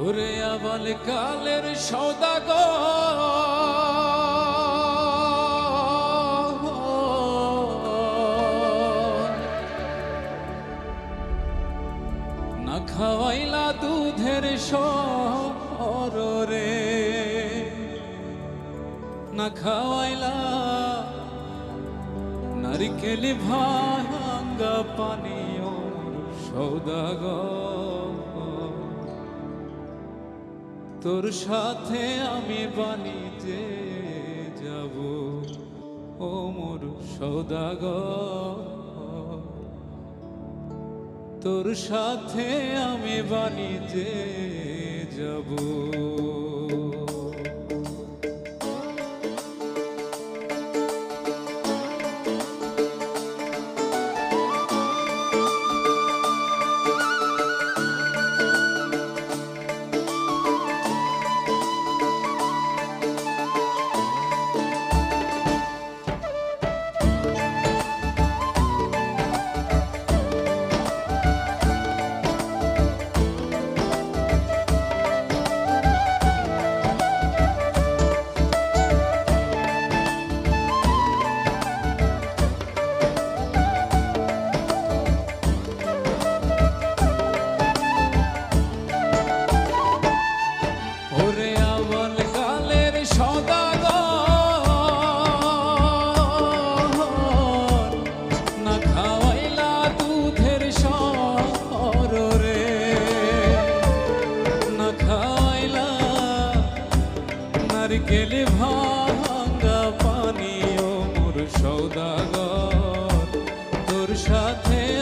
ওরে আবাল কালের সৌদাগর। না খাওয়াইলা দুধের সর রে। না খাওয়াইলা নারিকেল ভাঙ্গা পানীয় সৌদাগর। তোর সাথে আমি বাণিজ্যে যাব। ও মোর সৌদাগর। তোর সাথে আমি বাণিজ্যে যাব। সাথে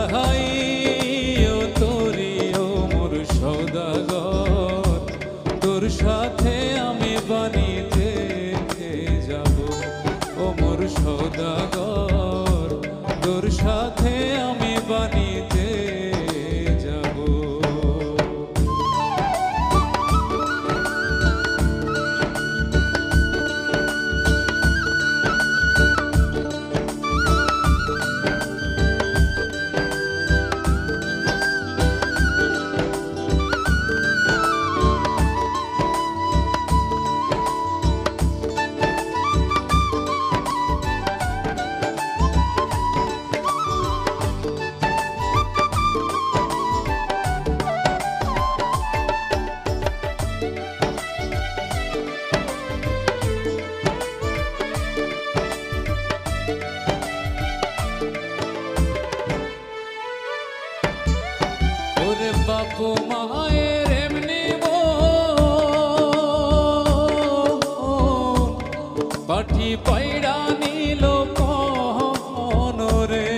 পাঠি পাইড়া নিল কন রে।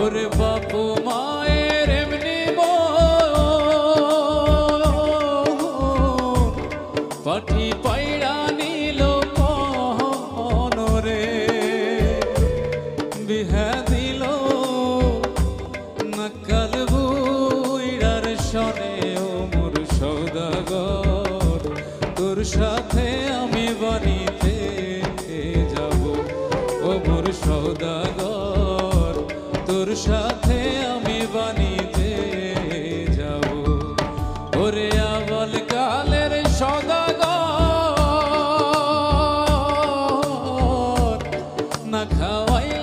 ওরে বাপু মায়ের এমনি পাঠি পাইড়া নিল সৌদাগর সাথে আমি বাড়িতে যাব। ও মোর সৌদাগর, তোর সাথে আমি বাণীতে যাব। ওরে আবল কালের সদাগর, না খাওয়াইলা